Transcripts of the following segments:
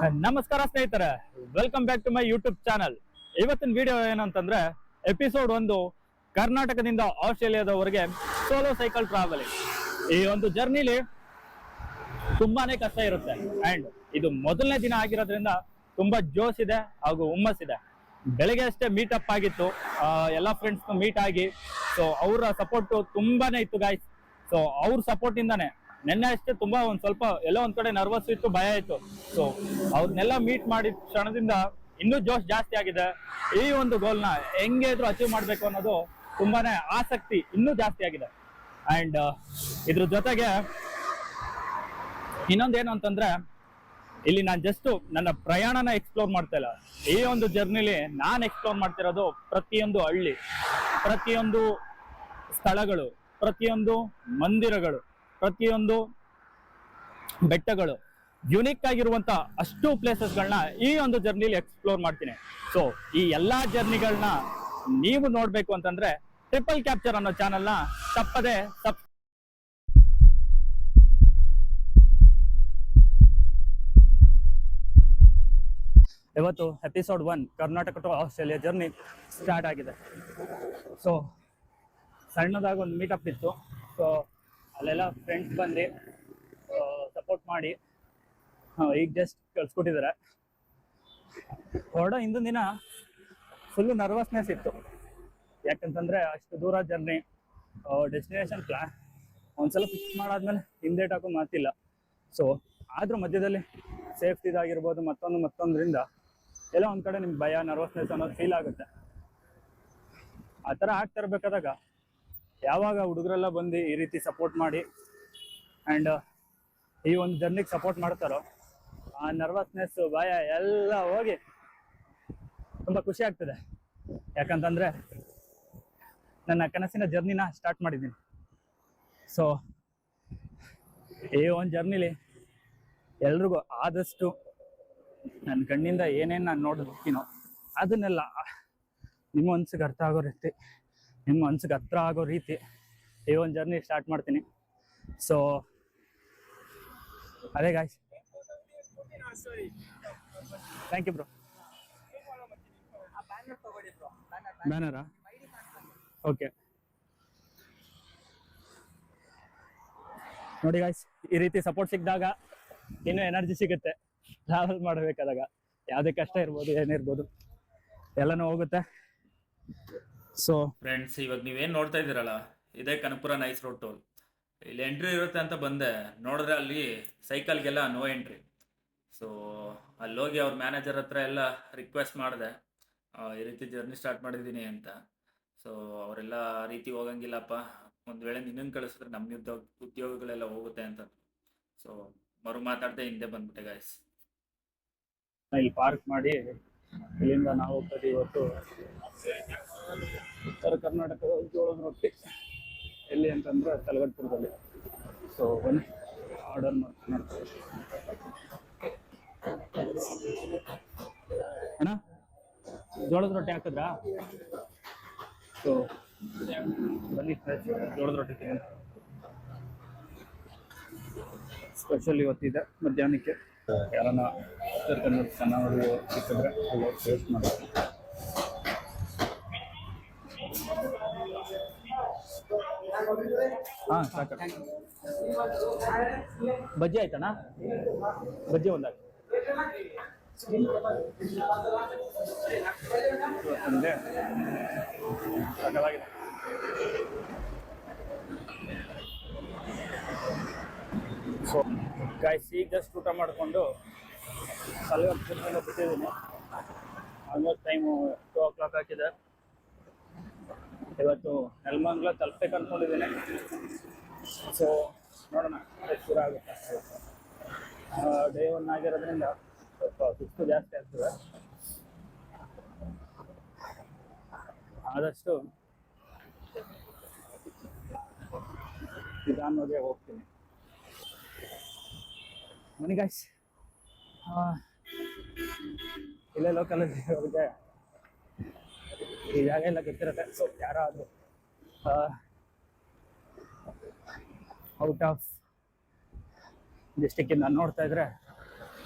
ನಮಸ್ಕಾರ ಸ್ನೇಹಿತರೆ. Welcome back to my YouTube channel ಇವತ್ತಿನ ವಿಡಿಯೋ ಏನಂತಂದ್ರೆ ಎಪಿಸೋಡ್ ಒಂದು ಕರ್ನಾಟಕದಿಂದ ಆಸ್ಟ್ರೇಲಿಯಾದವರೆಗೆ ಸೋಲೋ ಸೈಕಲ್ ಟ್ರಾವೆಲಿಂಗ್ ಈ ಒಂದು ಜರ್ನಿಲಿ ತುಂಬಾನೇ ಕಷ್ಟ ಇರುತ್ತೆ. ಅಂಡ್ ಇದು ಮೊದಲನೇ ದಿನ ಆಗಿರೋದ್ರಿಂದ ತುಂಬಾ ಜೋಶ್ ಇದೆ ಹಾಗೂ ಹುಮ್ಮಸ್ ಇದೆ. ಬೆಳಗ್ಗೆ ಅಷ್ಟೇ ಮೀಟ್ ಅಪ್ ಆಗಿತ್ತು ಎಲ್ಲ ಫ್ರೆಂಡ್ಸ್ ಮೀಟ್ ಆಗಿ. ಸೊ ಅವರ ಸಪೋರ್ಟ್ ತುಂಬಾನೇ ಇತ್ತು ಗಾಯ್ಸ್ ಸೊ ಅವ್ರ ಸಪೋರ್ಟ್ ಇಂದಾನೆ ನಿನ್ನೆ ಅಷ್ಟೇ ತುಂಬಾ ಒಂದ್ ಸ್ವಲ್ಪ ಎಲ್ಲೋ ಒಂದ್ ಕಡೆ ನರ್ವಸ್ ಇತ್ತು, ಭಯ ಇತ್ತು. ಸೊ ಅವ್ರನ್ನೆಲ್ಲ ಮೀಟ್ ಮಾಡಿದ ಕ್ಷಣದಿಂದ ಇನ್ನೂ ಜೋಶ್ ಜಾಸ್ತಿ ಆಗಿದೆ. ಈ ಒಂದು ಗೋಲ್ನ ಹೆಂಗೆ ಇದ್ರು ಅಚೀವ್ ಮಾಡ್ಬೇಕು ಅನ್ನೋದು ತುಂಬಾನೇ ಆಸಕ್ತಿ ಇನ್ನೂ ಜಾಸ್ತಿ ಆಗಿದೆ. ಅಂಡ್ ಇದ್ರ ಜೊತೆಗೆ ಇನ್ನೊಂದೇನು ಅಂತಂದ್ರೆ, ಇಲ್ಲಿ ನಾನು ಜಸ್ಟ್ ನನ್ನ ಪ್ರಯಾಣನ ಎಕ್ಸ್ಪ್ಲೋರ್ ಮಾಡ್ತಾ ಇಲ್ಲ. ಈ ಒಂದು ಜರ್ನಿಲಿ ನಾನು ಎಕ್ಸ್ಪ್ಲೋರ್ ಮಾಡ್ತಿರೋದು ಪ್ರತಿಯೊಂದು ಹಳ್ಳಿ, ಪ್ರತಿಯೊಂದು ಸ್ಥಳಗಳು, ಪ್ರತಿಯೊಂದು ಮಂದಿರಗಳು. ಪ್ರತಿಯೊಂದು ಬೆಟ್ಟಗಳು ಯುನಿಕ್ ಆಗಿರುವಂತ ಅಷ್ಟು ಪ್ಲೇಸಸ್ಗಳನ್ನ ಈ ಒಂದು ಜರ್ನಿಲಿ ಎಕ್ಸ್ಪ್ಲೋರ್ ಮಾಡ್ತೀನಿ. ಸೊ ಈ ಎಲ್ಲಾ ಜರ್ನಿಗಳನ್ನ ನೀವು ನೋಡ್ಬೇಕು ಅಂತಂದ್ರೆ ಟ್ರಿಪಲ್ ಕ್ಯಾಪ್ಚರ್ ಅನ್ನೋ ಚಾನೆಲ್ನ ತಪ್ಪದೆ ಸಬ್ ಇವತ್ತು episode one Karnataka to Australia journey start ಆಗಿದೆ. ಸೊ ಸಣ್ಣದಾಗಿ ಒಂದು ಮೀಟಪ್ ಇತ್ತು. ಸೊ ಅಲ್ಲೆಲ್ಲ ಫ್ರೆಂಡ್ಸ್ ಬಂದು ಸಪೋರ್ಟ್ ಮಾಡಿ ಈಗ ಜಸ್ಟ್ ಕಳ್ಸ್ಕೊಟ್ಟಿದ್ದಾರೆ. ಹೊರಡೋ ಹಿಂದಿನ ದಿನ ಫುಲ್ಲು ನರ್ವಸ್ನೆಸ್ ಇತ್ತು. ಯಾಕಂತಂದ್ರೆ ಅಷ್ಟು ದೂರ ಜರ್ನಿ ಡೆಸ್ಟಿನೇಷನ್ ಪ್ಲಾನ್ ಒಂದ್ಸಲ ಫಿಕ್ಸ್ ಮಾಡಾದ್ಮೇಲೆ ಹಿಂದೇಟ್ ಹಾಕೋ ಮಾತಿಲ್ಲ. ಸೊ ಆದ್ರೂ ಮಧ್ಯದಲ್ಲಿ ಸೇಫ್ಟಿ ಇದಾಗಿರ್ಬೋದು ಮತ್ತೊಂದು, ಮತ್ತೊಂದರಿಂದ ಎಲ್ಲ ಒಂದ್ ಕಡೆ ನಿಮ್ಗೆ ಭಯ ನರ್ವಸ್ನೆಸ್ ಅನ್ನೋದು ಫೀಲ್ ಆಗುತ್ತೆ. ಆ ಥರ ಆಗ್ತಾ ಇರ್ಬೇಕಾದಾಗ ಯಾವಾಗ ಹುಡುಗರೆಲ್ಲ ಬಂದು ಈ ರೀತಿ ಸಪೋರ್ಟ್ ಮಾಡಿ ಆ್ಯಂಡ್ ಈ ಒಂದು ಜರ್ನಿಗೆ ಸಪೋರ್ಟ್ ಮಾಡ್ತಾರೋ, ಆ ನರ್ವಸ್ನೆಸ್ ಭಯ ಎಲ್ಲ ಹೋಗಿ ತುಂಬಾ ಖುಷಿ ಆಗ್ತದೆ. ಯಾಕಂತಂದ್ರೆ ನನ್ನ ಕನಸಿನ ಜರ್ನಿನ ಸ್ಟಾರ್ಟ್ ಮಾಡಿದ್ದೀನಿ. ಸೊ ಈ ಒಂದು ಜರ್ನಿಲಿ ಎಲ್ರಿಗೂ ಆದಷ್ಟು ನನ್ನ ಕಣ್ಣಿಂದ ಏನೇನು ನಾನು ನೋಡಿರ್ತೀನೋ ಅದನ್ನೆಲ್ಲ ನಿಮ್ಮ ಮನ್ಸಿಗೆ ಅರ್ಥ ಆಗೋ ರೀತಿ ನಿಮ್ಮ ಮನ್ಸಿಗೆ ಹತ್ರ ಆಗೋ ರೀತಿ ಈ ಒಂದು ಜರ್ನಿ ಸ್ಟಾರ್ಟ್ ಮಾಡ್ತೀನಿ. ಸೊ ಅದೇ ಗಾಯ್ಸ್ ಥ್ಯಾಂಕ್ ಯು ಬ್ರೋ ಬ್ಯಾನರಾ ಓಕೆ ನೋಡಿ ಗಾಯ್ಸ್ ಈ ರೀತಿ ಸಪೋರ್ಟ್ ಸಿಕ್ಕಿದಾಗ ಇನ್ನೂ ಎನರ್ಜಿ ಸಿಗುತ್ತೆ. ಟ್ರಾವೆಲ್ ಮಾಡಬೇಕಾದಾಗ. ಯಾವುದೇ ಕಷ್ಟ ಇರ್ಬೋದು, ಏನಿರ್ಬೋದು, ಎಲ್ಲನೂ ಹೋಗುತ್ತೆ. ಸೊ ಫ್ರೆಂಡ್ಸ್ ಇವಾಗ ನೀವೇನ್ ನೋಡ್ತಾ ಇದ್ದೀರಲ್ಲ ಇದೇ ಕನಪುರ ನೈಸ್ ರೋಡ್ ಟೋಲ್ ಇಲ್ಲಿ ಎಂಟ್ರಿ ಇರುತ್ತೆ ಅಂತ ಬಂದೆ. ನೋಡಿದ್ರೆ ಅಲ್ಲಿ ಸೈಕಲ್ಗೆಲ್ಲ ನೋ ಎಂಟ್ರಿ ಸೊ ಅಲ್ಲಿ ಹೋಗಿ ಅವ್ರ ಮ್ಯಾನೇಜರ್ ಹತ್ರ ಎಲ್ಲ ರಿಕ್ವೆಸ್ಟ್ ಮಾಡಿದೆ. ಈ ರೀತಿ ಜರ್ನಿ ಸ್ಟಾರ್ಟ್ ಮಾಡಿದ್ದೀನಿ ಅಂತ. ಸೊ ಅವರೆಲ್ಲ ಆ ರೀತಿ ಹೋಗಂಗಿಲ್ಲಪ್ಪ. ಒಂದು ವೇಳೆ ನಿನ್ನನ್ನು ಕಳಿಸಿದ್ರೆ ನಮ್ಮ ಉದ್ಯೋಗ ಉದ್ಯೋಗಗಳೆಲ್ಲ ಹೋಗುತ್ತೆ ಅಂತ. ಸೊ ಮರು ಮಾತಾಡ್ದೆ ಹಿಂದೆ ಬಂದ್ಬಿಟ್ಟೆ ಗಾಯ್ಸ್ ಇಲ್ಲಿ ಪಾರ್ಕ್ ಮಾಡಿ ಇಲ್ಲಿಂದ ನಾವು ಹೋಗ್ತದೆ ಇವತ್ತು ಉತ್ತರ ಕರ್ನಾಟಕದ ಜೋಳದ ರೊಟ್ಟಿ ಎಲ್ಲಿ ಅಂತಂದ್ರೆ ತಲಗಟ್ಟಪುರದಲ್ಲಿ ಸೊ ಬನ್ನಿ ಆರ್ಡರ್ ಮಾಡ್ತೀನಿ ಜೋಳದ ರೊಟ್ಟಿ ಹಾಕಿದ್ರಾ? ಸೊ ಬನ್ನಿ, ಜೋಳದ ರೊಟ್ಟಿ ತಿನ್ನೋಣ. ಸ್ಪೆಷಲ್ ಇವತ್ತಿದೆ, ಮಧ್ಯಾಹ್ನಕ್ಕೆ. ಯಾರನ್ನ ಉತ್ತರ ಕನ್ನಡ ಚೆನ್ನಾಗಿ ಸಿಕ್ಕಿದ್ರೆ ಟೇಸ್ಟ್ ಮಾಡ್ತೀನಿ ಹಾಂ ಸಾಕು ಬಜ್ಜಿ ಆಯ್ತಣ್ಣ? ಬಜ್ಜಿ ಒಂದಾಗ. ಸೊ ಕಾಯಿಸಿ ಜಸ್ಟ್ ಊಟ ಮಾಡಿಕೊಂಡು ಸಲಗಪ್ಪದಿಂದ ಬಿಟ್ಟಿದ್ದೀನಿ almost time two o'clock ಹಾಕಿದೆ ಇವತ್ತು ನೆಲಮಂಗ್ಲ ತಲುಪಬೇಕು ಅಂದ್ಕೊಂಡಿದ್ದೀನಿ ಸೊ ನೋಡೋಣ ದೂರ ಆಗುತ್ತೆ. ಡೇ ಒನ್ ಆಗಿರೋದ್ರಿಂದ ಸ್ವಲ್ಪ ಸುಸ್ತು ಜಾಸ್ತಿ ಆಗ್ತದೆ. ಆದಷ್ಟು ನಿಧಾನವಾಗಿ ಹೋಗ್ತೀನಿ. ಬನ್ನಿ ಗಾಯ್ಸ್ ಇಲ್ಲೇ ಲೋಕಲಲ್ಲಿ ಅವ್ರಿಗೆ ಎಲ್ಲ ಗೊತ್ತಿರುತ್ತೆ ಸೊ ಯಾರಾದರೂ ಔಟ್ ಆಫ್ ಡಿಸ್ಟಿಕ್ಕಿಂದ ನೋಡ್ತಾ ಇದ್ರೆ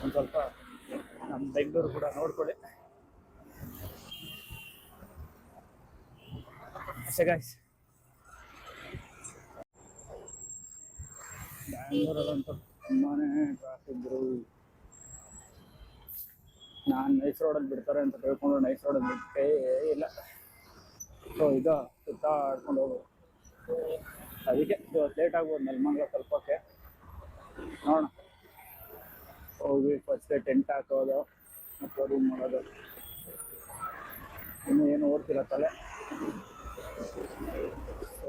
ಒಂದು ಸ್ವಲ್ಪ ನಮ್ಮ ಬೆಂಗಳೂರು ಕೂಡ ನೋಡ್ಕೊಳ್ಳಿ. ಅಷ್ಟೇ ಗಾಯ್ಸ್ ಬ್ಯಾಂಗ್ಳೂರಲ್ಲಂತೂ ತುಂಬಾನೇ ಟ್ರಾಫಿಕ್ ಇದ್ರು ನಾನು ನೈಸ್ ರೋಡಲ್ಲಿ ಬಿಡ್ತಾರೆ ಅಂತ ತಿಳ್ಕೊಂಡು ನೈಸ್ ರೋಡಲ್ಲಿ ಬಿಟ್ಟೇ ಇಲ್ಲ. ಸೊ ಈಗ ಸುತ್ತಾಡ್ಕೊಂಡು ಹೋಗೋದು ಅದಕ್ಕೆ ಇವತ್ತು ಲೇಟ್ ಆಗ್ಬೋದು ನೆಲಮಂಗ್ಲ ತಲುಪೋಕ್ಕೆ ನೋಡೋಣ. ಹೋಗಿ ಫಸ್ಟ್ ಟೆಂಟ್ ಹಾಕೋದು, ಮತ್ತು ರೂಮ್ ಮಾಡೋದು ಇನ್ನೂ ಏನು ಓಡ್ತಿಲ್ಲ ತಲೆ. ಸೊ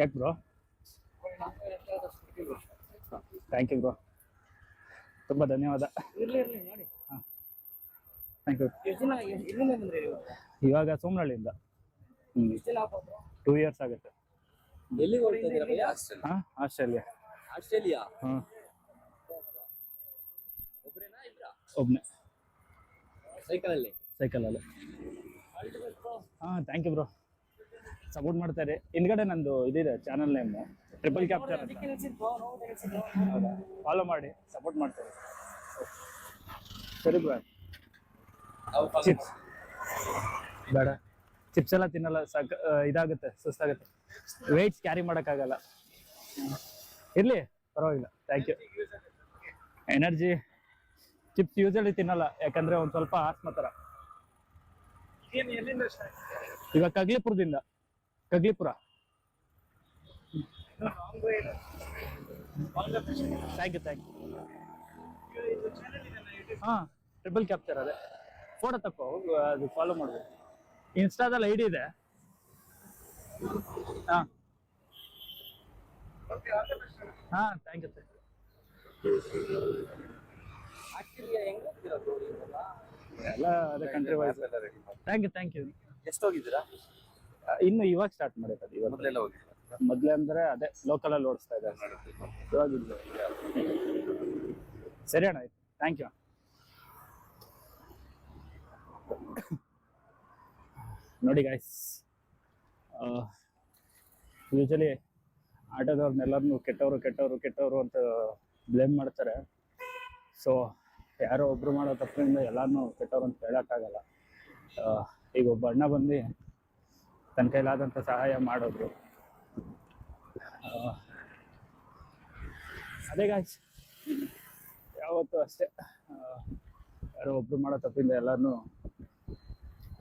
ಯಾಕೆ ಬ್ರೋ ಥ್ಯಾಂಕ್ ಯು ಬ್ರೋ ತುಂಬ ಧನ್ಯವಾದ. ಥ್ಯಾಂಕ್ ಯು ಇವಾಗ? ಸೋಮನಹಳ್ಳಿಯಿಂದ. ಹ್ಞೂ ಟೂ ಇಯರ್ಸ್ ಆಗುತ್ತೆ. ಎಲ್ಲಿ? ಹಾಂ ಆಸ್ಟ್ರೇಲಿಯಾ. ಆಸ್ಟ್ರೇಲಿಯಾ? ಹಾಂ. ಒಬ್ಬನೇ ಸೈಕಲ್ ಅಲ್ಲಿ ಸೈಕಲಲ್ಲಿ? ಹಾಂ ಥ್ಯಾಂಕ್ ಯು ಬ್ರೋ. ಸಪೋರ್ಟ್ ಮಾಡ್ತಾರೆ ಹಿಂದ್ಗಡೆ ನಂದು ಇದಿದೆ ಚಾನಲ್ ನೇಮು ಟ್ರಿಪಲ್ ಕ್ಯಾಪ್ಚರ್ ಹೌದಾ ಫಾಲೋ ಮಾಡಿ ಸಪೋರ್ಟ್ ಮಾಡ್ತಾರೆ. ಸರಿ ಬ್ರೋ. ಚಿಪ್ಸ್ ಬೇಡ. ಚಿಪ್ಸ್ ಎಲ್ಲ ತಿನ್ನಲ್ಲ ಸಾಕ ಇದಾಗುತ್ತೆ ಸುಸ್ತಾಗುತ್ತೆ. ವೆಯ್ಟ್ಸ್ ಕ್ಯಾರಿ ಮಾಡೋಕ್ಕಾಗಲ್ಲ. ಇರಲಿ ಪರವಾಗಿಲ್ಲ. Thank you energy chips usually ತಿನ್ನಲ್ಲ ಯಾಕಂದ್ರೆ ಒಂದು ಸ್ವಲ್ಪ ಆತ್ಮ ಥರ ಇವಾಗ ಕಗ್ಲಿಪುರದಿಂದ. Kaglipura. Thank you thank you ಹಾಂ ಟ್ರಿಬಲ್ ಕ್ಯಾಪ್ಚರ್ ಅದೇ. ಫೋಟೋ ತಕೋ ಅದು ಫಾಲೋ ಮಾಡ್ಬೋದು ಇನ್ಸ್ಟಾದಲ್ಲಿ ಐಡಿ ಇದೆ. ಹಾಂ. ಹಾಂ ಥ್ಯಾಂಕ್ ಯು ಥ್ಯಾಂಕ್ ಯು ಹೆಂಗ್? ಎಲ್ಲ ಅದೇ country wise thank you thank you ಎಷ್ಟು ಹೋಗಿದ್ದೀರಾ ಇನ್ನು ಇವಾಗ ಸ್ಟಾರ್ಟ್ ಮಾಡಿರೋದು ಇವಾಗ ಹೋಗಿದ್ದೀರಾ? ಮೊದಲೇ ಅಂದ್ರೆ ಅದೇ ಲೋಕಲಲ್ಲಿ ಓಡಿಸ್ತಾ ಇದೆ. ಸರಿ ಅಣ್ಣ, ಆಯ್ತು. ಥ್ಯಾಂಕ್ ಯು ನೋಡಿ ಗಾಯ್ಸ್ ಯೂಶಲಿ ಆಟೋದವ್ರನ್ನೆಲ್ಲರನ್ನು ಕೆಟ್ಟವರು ಕೆಟ್ಟವರು ಕೆಟ್ಟವರು ಅಂತ ಬ್ಲೇಮ್ ಮಾಡ್ತಾರೆ. ಸೊ ಯಾರೋ ಒಬ್ರು ಮಾಡೋ ತಪ್ಪಿನಿಂದ ಎಲ್ಲರನ್ನೂ ಕೆಟ್ಟವ್ರು ಅಂತ ಹೇಳೋಕ್ಕಾಗಲ್ಲ. ಈಗ ಒಬ್ಬ ಅಣ್ಣ ಬಂದು ತನ್ನ ಕೈಲಾದಂಥ ಸಹಾಯ ಮಾಡೋದು ಅದೇ ಗಾಯ್ಸ್ ಯಾವತ್ತೂ ಅಷ್ಟೇ. ಯಾರೋ ಒಬ್ರು ಮಾಡೋ ತಪ್ಪಿಂದ ಎಲ್ಲರನ್ನೂ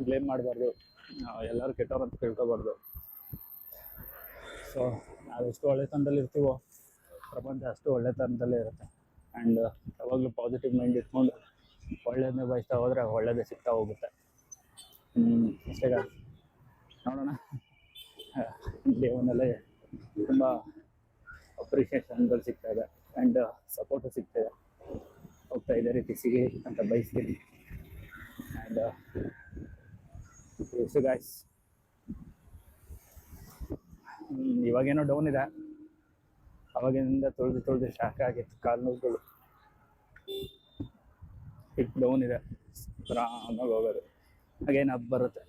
ಬ್ಲೇಮ್ ಮಾಡಬಾರ್ದು. ಎಲ್ಲರೂ ಕೆಟ್ಟವ್ರು ಅಂತ ತಿಳ್ಕೊಬಾರ್ದು. ಸೊ ನಾವೆಷ್ಟು ಒಳ್ಳೆತನದಲ್ಲಿ ಇರ್ತೀವೋ, ಪ್ರಪಂಚ ಅಷ್ಟು ಒಳ್ಳೆತನದಲ್ಲೇ ಇರುತ್ತೆ. ಆ್ಯಂಡ್ ಯಾವಾಗಲೂ ಪಾಸಿಟಿವ್ ಮೈಂಡ್ ಇಟ್ಕೊಂಡು ಒಳ್ಳೇದನ್ನೇ ಬಯಸ್ತಾ ಹೋದರೆ ಒಳ್ಳೇದೇ ಸಿಗ್ತಾ ಹೋಗುತ್ತೆ. ಅಷ್ಟೇ. ನೋಡೋಣ. ದೇವನಲ್ಲೇ ತುಂಬ ಅಪ್ರಿಷಿಯೇಷನ್ಗಳು ಸಿಗ್ತಾ ಇದೆ ಆ್ಯಂಡ್ ಸಪೋರ್ಟು ಸಿಗ್ತಾ ಇದೆ ಹೋಗ್ತಾ ಇದೇ ರೀತಿ ಸಿಗಿ ಅಂತ ಬಯಸ್ತೀನಿ ಆ್ಯಂಡ್ ಯು ಗಾಯ್ಸ್ ಇವಾಗೇನೋ ಡೌನ್ ಇದೆ. ಅವಾಗಿನಿಂದ ತೊಳೆದು ತೊಳೆದು ಶಾಖ ಆಗಿತ್ತು ಕಾಲು ನೋವುಗಳು. ಈಗ ಡೌನ್ ಇದೆ. ಆರಾಮಾಗಿ ಹೋಗೋದು. ಹಾಗೇನು ಹಬ್ಬ ಬರುತ್ತೆ.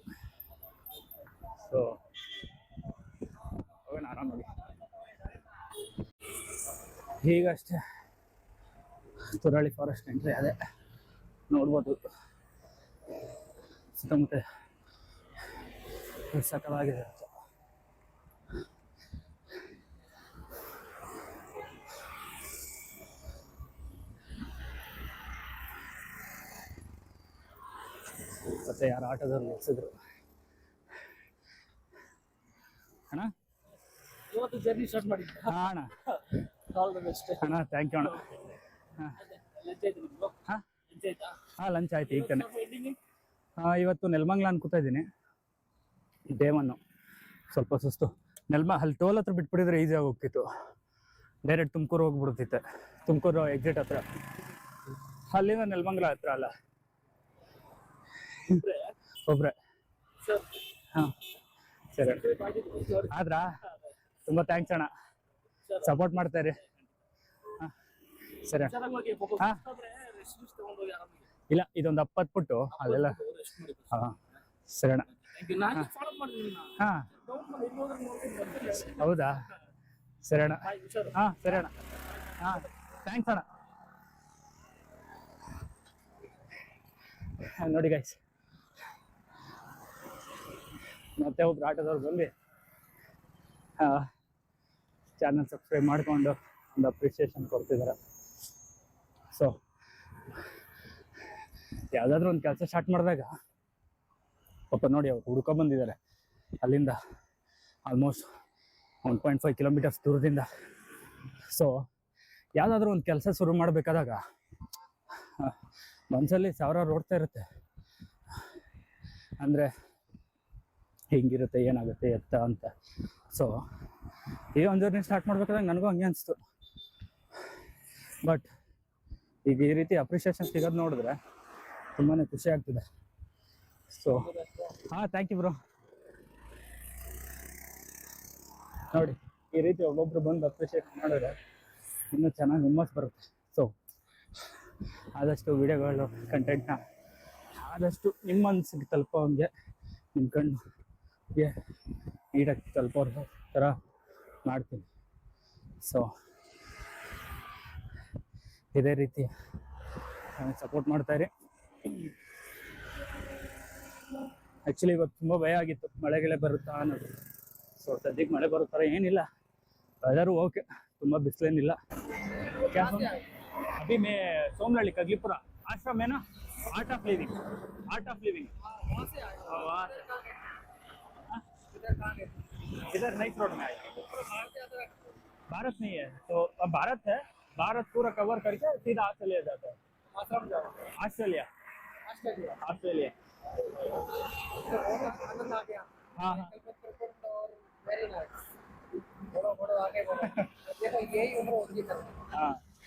ಸೊ ಆರಾಮಾಗಿ ಹೀಗಷ್ಟೇ. ತುರಳಿ ಫಾರೆಸ್ಟ್ ಎಂಟ್ರಿ ಅದೇ. ನೋಡ್ಬೋದು. ಸುತ್ತಮುತ್ತ ಸಕಲಾಗಿದೆ. ಮತ್ತೆ ಯಾರು ಆಟೋದಲ್ಲಿ ನಿಲ್ಸಿದ್ರು? ಅಣ್ಣ? ಇವತ್ತು ಜರ್ನಿ ಸ್ಟಾರ್ಟ್ ಮಾಡಿದ್ದೆ ಹಾ ಅಣ್ಣ. ಆಲ್ ದ ಬೆಸ್ಟ್ ಅಣ್ಣ ಥ್ಯಾಂಕ್ ಯು ಅಣ್ಣ. ಹಾಂ. ಲಂಚ್ ಆಯ್ತು ನಿಮ್ದು? ಹಾಂ? ಲಂಚ್ ಆಯ್ತಾ? ಹಾಂ ಲಂಚ್ ಆಯ್ತು ಈಗ ತಾನೆ. ಎಲ್ಲಿಗೆ ಇವತ್ತು ನೆಲಮಂಗ್ಲ ಅನ್ಕೋತಾ ಇದ್ದೀನಿ. ಡೇ ಒನ್ನು ಸ್ವಲ್ಪ ಸುಸ್ತು. ನೆಲ್ಮ ಅಲ್ಲಿ ಟೋಲ್ ಹತ್ರ ಬಿಟ್ಬಿಟ್ಟಿದ್ರೆ ಈಸಿಯಾಗಿ ಹೋಗ್ತಿತ್ತು ಡೈರೆಕ್ಟ್ ತುಮಕೂರು ಹೋಗ್ಬಿಡ್ತಿತ್ತೆ. ತುಮಕೂರು ಎಕ್ಸಿಟ್ ಹತ್ರ. ಅಲ್ಲಿಂದ ನೆಲಮಂಗ್ಲ ಹತ್ರ ಅಲ್ಲ. ಒಬ್ರೆ? ಹಾಂ. ಸರಿ. ಆದ್ರಾ? ತುಂಬ ಥ್ಯಾಂಕ್ಸ್ ಅಣ್ಣ. ಸಪೋರ್ಟ್ ಮಾಡ್ತಾರೆ. ಹಾಂ, ಸರಿ ಹಾ. ಇಲ್ಲ, ಇದೊಂದು ಹಪ್ಪತ್ತು ಪುಟ್ಟು. ರೆಸ್ಟ್ ಹಾಂ, ಸರಿ ಅಣ್ಣ. ಹಾಂ. ಹೌದಾ? ಸರಿ ಅಣ್ಣ. ಹಾಂ, ಸರಿ ಅಣ್ಣ. ಹಾ ಥ್ಯಾಂಕ್ಸ್ ಅಣ್ಣ. ನೋಡಿ ಗೈಸ್ ಮತ್ತೆ ಒಬ್ರು ಆಟೋದವ್ರು ಬಂದು ಚಾನಲ್ ಸಬ್ಸ್ಕ್ರೈಬ್ ಮಾಡಿಕೊಂಡು ಒಂದು ಅಪ್ರಿಷಿಯೇಷನ್ ಕೊಡ್ತಿದ್ದಾರೆ ಸೊ ಯಾವುದಾದ್ರೂ ಒಂದು ಕೆಲಸ ಸ್ಟಾರ್ಟ್ ಮಾಡಿದಾಗ ಪಾಪ ನೋಡಿ ಅವ್ರು ಹುಡ್ಕೊ ಬಂದಿದ್ದಾರೆ ಅಲ್ಲಿಂದ almost one point five kilometers ದೂರದಿಂದ. ಸೊ ಯಾವುದಾದ್ರೂ ಒಂದು ಕೆಲಸ ಶುರು ಮಾಡಬೇಕಾದಾಗ ಮನಸ್ಸಲ್ಲಿ ಸಾವಿರಾರು ಓಡ್ತಾ ಇರುತ್ತೆ. ಅಂದರೆ, ಹೆಂಗಿರುತ್ತೆ, ಏನಾಗುತ್ತೆ, ಎತ್ತ ಅಂತ. ಸೊ ಈ ಒಂದು ಜರ್ನಿ ಸ್ಟಾರ್ಟ್ ಮಾಡ್ಬೇಕಾದಾಗ ನನಗೂ ಹಂಗೆ ಅನಿಸ್ತು. ಬಟ್ ಈಗ ಈ ರೀತಿ ಅಪ್ರಿಷಿಯೇಷನ್ ಸಿಗೋದು ನೋಡಿದ್ರೆ ತುಂಬಾ ಖುಷಿ ಆಗ್ತಿದೆ. ಸೊ ಹಾಂ ಥ್ಯಾಂಕ್ ಯು ಬ್ರೋ ನೋಡಿ, ಈ ರೀತಿ ಒಬ್ಬೊಬ್ರು ಬಂದು ಅಪ್ರಿಷಿಯೇಟ್ ಮಾಡಿದ್ರೆ ಇನ್ನೂ ಚೆನ್ನಾಗಿ ಹುಮ್ಮಸ್ ಬರುತ್ತೆ. ಸೊ ಆದಷ್ಟು ವಿಡಿಯೋಗಳು ಕಂಟೆಂಟ್ನ ಆದಷ್ಟು ನಿಮ್ಮ ಮನಸ್ಸಿಗೆ ತಲುಪೋ ಹಂಗೆ ನಿಮ್ಮ ಕಣ್ಣಿಗೆ ಈಡಕ್ಕೆ ತಲುಪೋರ್ದು ಥರ ಮಾಡ್ತೀನಿ. ಸೊ ಇದೇ ರೀತಿ ನನಗೆ ಸಪೋರ್ಟ್ ಮಾಡ್ತಾರೆ ಆ್ಯಕ್ಚುಲಿ ಇವತ್ತು ತುಂಬ ಭಯ ಆಗಿತ್ತು. ಮಳೆಗಳೇ ಬರುತ್ತಾ ಅನ್ನೋದು. ಸೊ ಸದ್ಯಕ್ಕೆ ಮಳೆ ಬರುತ್ತಾರೆ ಏನಿಲ್ಲ. ವೆದರು ಓಕೆ ತುಂಬ ಬಿಸಿಲೇನಿಲ್ಲ. ಅಭಿ ಮೇ ಸೋಮನಳ್ಳಿ ಕಗ್ಲಿಪುರ. ಆಶ್ರಮ ಏನೋ? Art of living art of living इधर नई फ्रॉड में भारत नहीं है। तो अब भारत है। भारत पूरा कवर करके सीधा ऑस्ट्रेलिया जाता है। ऑस्ट्रेलिया। ऑस्ट्रेलिया। हाँ हाँ। यही उम्र होगी हाँ।, हाँ।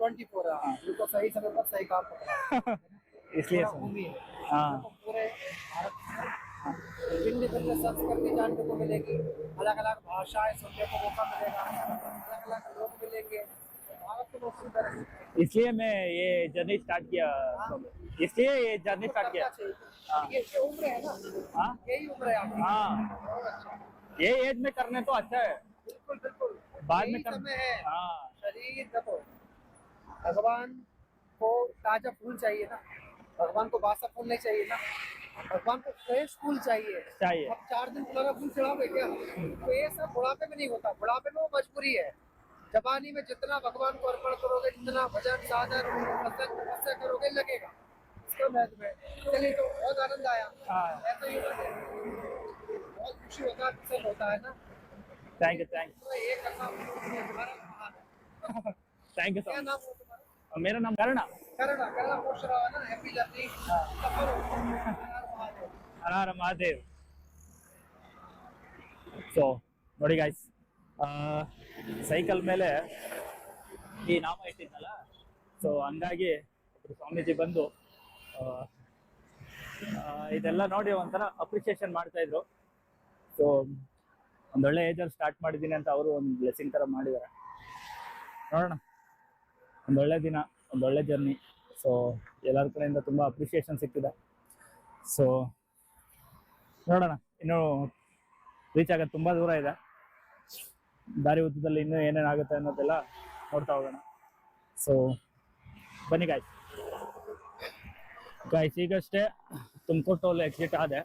ट्वेंटी फोर बिल्कुल सही समय पर सही काम पकड़ा इसलिए पूरा है। हाँ। संस्कृति जानने को मिलेगी। अलग अलग भाषाएँ सुनने को मौका मिलेगा। अलग अलग लोग मिलेंगे है इसलिए मैं ये जर्नी स्टार्ट किया इसलिए ये जर्नी स्टार्ट किया। करना हाँ। ये उम्र है ना। हाँ। यही उम्र है हाँ। अच्छा। ये एज में करने तो अच्छा है। बिल्कुल बिल्कुल। बाद में कर समय है। हाँ। शरीर देखो। भगवान को ताज़ा फूल चाहिए ना। भगवान को बासा फूल नहीं चाहिए ना। भगवान को फ्रेश फूल चाहिए। चाहिए। अब चार दिन पुराना फूल चढ़ाओगे क्या? तो ये सब बुढ़ापे में नहीं होता। बुढ़ापे में वो मजबूरी है। जवानी में जितना भगवान को अर्पण करोगे जितना भजन साधन तपस्या करोगे लगेगा। इसका महत्व है। चलिए तो बहुत आनंद आया। हाँ। ऐसा ही होता है। बहुत खुशी होता है प्रसन्न होता है ना। थैंक यू थैंक ये करना थैंक यू क्या सो नाम तुम्हारा मेरा नाम करुणा करुणा करुणा खुश रहो ना हैप्पी जर्नी सफल हो हर महादेव ಹರ ಮಹಾದೇವ್ ಸೊ ನೋಡಿ ಗಾಯ್ಸ್ ಸೈಕಲ್ ಮೇಲೆ ಈ ನಾಮ ಇಟ್ಟಿದ್ನಲ್ಲ ಸೊ ಹಂಗಾಗಿ ಒಬ್ರು ಸ್ವಾಮೀಜಿ ಬಂದು ಆ, ಆ, ಇದೆಲ್ಲ ನೋಡಿ ಒಂಥರ ಅಪ್ರಿಷಿಯೇಷನ್ ಮಾಡ್ತಾ ಇದ್ರು ಸೊ ಒಂದೊಳ್ಳೆ ಏಜಲ್ಲಿ ಸ್ಟಾರ್ಟ್ ಮಾಡಿದ್ದೀನಿ ಅಂತ ಅವರು ಒಂದು ಬ್ಲೆಸ್ಸಿಂಗ್ ಥರ ಮಾಡಿದ್ದಾರೆ ನೋಡೋಣ ಒಂದೊಳ್ಳೆ ದಿನ ಒಂದೊಳ್ಳೆ ಜರ್ನಿ ಸೊ ಎಲ್ಲರ ಕಡೆಯಿಂದ ತುಂಬ ಅಪ್ರಿಷಿಯೇಷನ್ ಸಿಕ್ಕಿದೆ. ಸೊ ನೋಡೋಣ, ಇನ್ನೂ ರೀಚ್ ಆಗೋದು ತುಂಬ ದೂರ ಇದೆ. ದಾರಿ ಉದ್ದದಲ್ಲಿ ಇನ್ನೂ ಏನೇನು ಆಗುತ್ತೆ ಅನ್ನೋದೆಲ್ಲ ನೋಡ್ತಾ ಹೋಗೋಣ. ಸೊ ಬನ್ನಿ ಗಾಯ್ಸ್ ಗಾಯ್ಸ್ ಈಗಷ್ಟೇ ತುಮಕೂರು ಟೋಲ್ ಎಕ್ಸಿಟ್ ಆದೆ.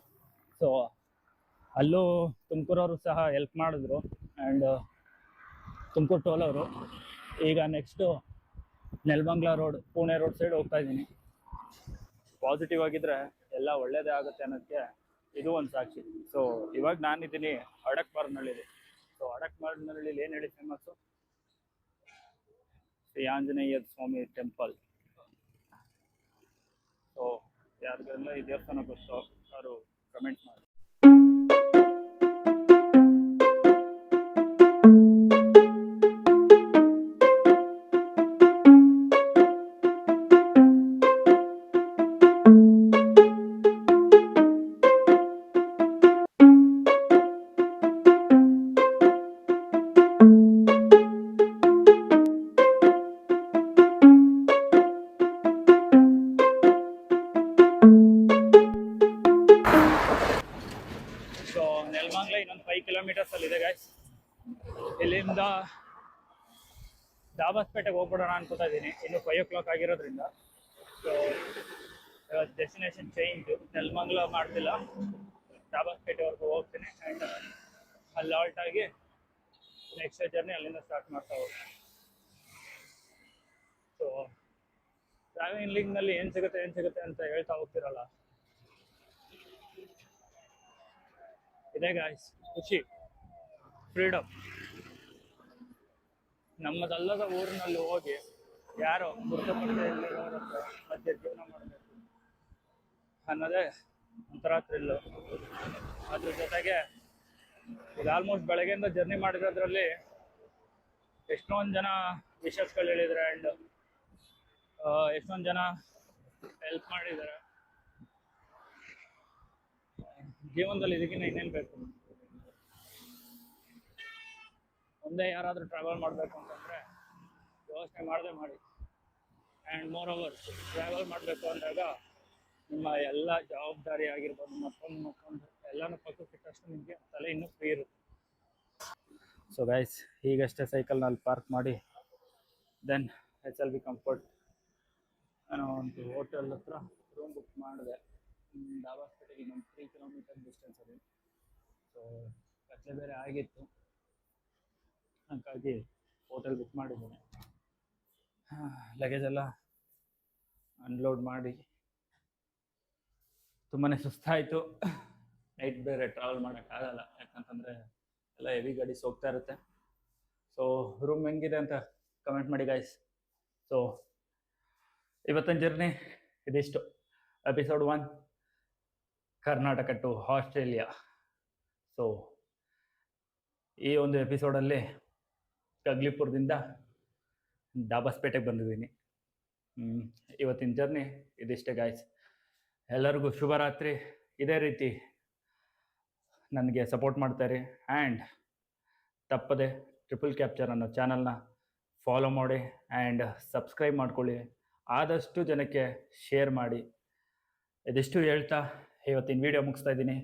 ಸೊ ಅಲ್ಲೂ ತುಮಕೂರವರು ಸಹ ಹೆಲ್ಪ್ ಮಾಡಿದ್ರು. ಆ್ಯಂಡ್ ತುಮಕೂರು ಟೋಲ್ ಅವರು. ಈಗ next Nelamangala road, Pune road side ಹೋಗ್ತಾ ಇದ್ದೀನಿ. ಪಾಸಿಟಿವ್ ಆಗಿದ್ರೆ ಎಲ್ಲ ಒಳ್ಳೇದೇ ಆಗುತ್ತೆ ಅನ್ನೋದಕ್ಕೆ ಇದು ಒಂದು ಸಾಕ್ಷಿ. ಸೊ ಇವಾಗ ನಾನಿದ್ದೀನಿ ಅಡಕ್ಮಾರ್ನಳ್ಳಿಲಿ ಸೊ ಅಡಕ್ ಅಡಕ್ಮಾರ್ನಳ್ಳಿಲಿ ಏನು ಹೇಳಿ famous Shri Anjaneya Swamy temple so ಯಾರಿಗೆಲ್ಲ ಈ ದೇವಸ್ಥಾನ ಗೊತ್ತೋ ಅವರು ಕಮೆಂಟ್ ಮಾಡಿ ದಾಬಾಸ್ಪೇಟೆಗೆ ಹೋಗ್ಬಿಡೋಣ ಅನ್ಕೋತಾ ಇದ್ದೀನಿ. ಇನ್ನು ಫೈವ್ ಓ ಕ್ಲಾಕ್ ಆಗಿರೋದ್ರಿಂದ ಸೊ ಡೆಸ್ಟಿನೇಷನ್ ಚೇಂಜ್ ನೆಲಮಂಗ್ಲ ಮಾಡ್ತಿಲ್ಲ. ದಾಬಾಸ್ಪೇಟೆವರೆಗೂ ಹೋಗ್ತೀನಿ ಆ್ಯಂಡ್ ಅಲ್ಲಿ ಆಲ್ಟ್ ಆಗಿ ನೆಕ್ಸ್ಟ್ ಜರ್ನಿ ಅಲ್ಲಿಂದ ಸ್ಟಾರ್ಟ್ ಮಾಡ್ತಾ ಹೋಗ್ತೀನಿ. ಸೊ ಟ್ರಾವೆಲಿಂಗ್ನಲ್ಲಿ ಏನು ಸಿಗುತ್ತೆ ಏನು ಸಿಗುತ್ತೆ ಅಂತ ಹೇಳ್ತಾ ಹೋಗ್ತಿರಲ್ಲ. ಇದೇ ಗಾಯ್ಸ್ ಖುಷಿ ಫ್ರೀಡಮ್ ನಮ್ಮದಲ್ಲದ ಊರಿನಲ್ಲಿ ಹೋಗಿ ಯಾರೋ ಹತ್ರ ಮಧ್ಯೆ ಜೀವನ ಮಾಡಬೇಕು. ಅನ್ನೋದೇ ಒಂಥರ ಥ್ರಿಲ್ಲು ಅದ್ರ ಜೊತೆಗೆ ಈಗ ಆಲ್ಮೋಸ್ಟ್ ಬೆಳಗ್ಗೆಯಿಂದ ಜರ್ನಿ ಮಾಡಿರೋದ್ರಲ್ಲಿ ಎಷ್ಟೊಂದು ಜನ ವಿಷಸ್ಗಳು ಹೇಳಿದ್ರೆ ಆ್ಯಂಡ್ ಎಷ್ಟೊಂದು ಜನ ಹೆಲ್ಪ್ ಮಾಡಿದ್ದಾರೆ. ಜೀವನದಲ್ಲಿ ಇದಕ್ಕಿಂತ ಇನ್ನೇನು ಬೇಕು? ಒಂದೇ ಯಾರಾದರೂ ಟ್ರಾವೆಲ್ ಮಾಡಬೇಕು ಅಂತಂದರೆ ಯೋಚನೆ ಮಾಡದೆ ಮಾಡಿ. ಆ್ಯಂಡ್ ಮೋರ್ ಓವರ್ ಟ್ರಾವೆಲ್ ಮಾಡಬೇಕು ಅಂದಾಗ ನಿಮ್ಮ ಎಲ್ಲ ಜವಾಬ್ದಾರಿ ಆಗಿರ್ಬೋದು, ಮತ್ತೊಂದು ಮತ್ತೊಂದು, ಎಲ್ಲನೂ ಪಕ್ಕಕ್ಕಿಟ್ಟಷ್ಟು ನಿಮಗೆ ತಲೆ ಇನ್ನೂ ಫ್ರೀ ಇರುತ್ತೆ. ಸೊ ಗೈಸ್ ಈಗಷ್ಟೇ ಸೈಕಲ್ನಲ್ಲಿ ಪಾರ್ಕ್ ಮಾಡಿ then H L B comfort ನಾನು ಒಂದು ಹೋಟೆಲ್ ಹತ್ರ ರೂಮ್ ಬುಕ್ ಮಾಡಿದೆ. ಡಾಬಾಸ್ಪೇಟೆಗೆ ಇನ್ನೊಂದು ತ್ರೀ ಕಿಲೋಮೀಟರ್ ಡಿಸ್ಟೆನ್ಸ್ ಅದು ಸೊ ಕತ್ಲೆ ಬೇರೆ ಆಗಿತ್ತು. ಹಾಗಾಗಿ ಹೋಟೆಲ್ ಬುಕ್ ಮಾಡಿದ್ದೀನಿ. ಲಗೇಜ್ ಎಲ್ಲ ಅನ್ಲೋಡ್ ಮಾಡಿ ತುಂಬಾ ಸುಸ್ತಾಯಿತು. ನೈಟ್ ಬೇರೆ ಟ್ರಾವೆಲ್ ಮಾಡೋಕ್ಕಾಗಲ್ಲ ಯಾಕಂತಂದರೆ ಎಲ್ಲ ಹೆವಿ ಗಾಡೀಸ್ ಹೋಗ್ತಾ ಇರುತ್ತೆ. ಸೊ ರೂಮ್ ಹೆಂಗಿದೆ ಅಂತ ಕಮೆಂಟ್ ಮಾಡಿ ಗಾಯ್ಸ್ ಸೊ ಇವತ್ತಿನ ಜರ್ನಿ ಇದಿಷ್ಟು. Episode one Karnataka to Australia so ಈ ಒಂದು ಎಪಿಸೋಡಲ್ಲಿ ಕಗ್ಲಿಪುರದಿಂದ ಡಾಬಾಸ್ಪೇಟೆಗೆ ಬಂದಿದ್ದೀನಿ. ಇವತ್ತಿನ ಜರ್ನಿ ಇದಿಷ್ಟೇ ಗಾಯ್ಸ್ ಎಲ್ಲರಿಗೂ ಶುಭರಾತ್ರಿ. ಇದೇ ರೀತಿ ನನಗೆ ಸಪೋರ್ಟ್ ಮಾಡ್ತಾರೆ ಆ್ಯಂಡ್ ತಪ್ಪದೆ ಟ್ರಿಪಲ್ ಕ್ಯಾಪ್ಚರ್ ಅನ್ನೋ ಚಾನಲ್ನ ಫಾಲೋ ಮಾಡಿ ಆ್ಯಂಡ್ ಸಬ್ಸ್ಕ್ರೈಬ್ ಮಾಡ್ಕೊಳ್ಳಿ. ಆದಷ್ಟು ಜನಕ್ಕೆ ಶೇರ್ ಮಾಡಿ. ಇದಿಷ್ಟು ಹೇಳ್ತಾ ಇವತ್ತಿನ ವಿಡಿಯೋ ಮುಗಿಸ್ತಾ ಇದ್ದೀನಿ.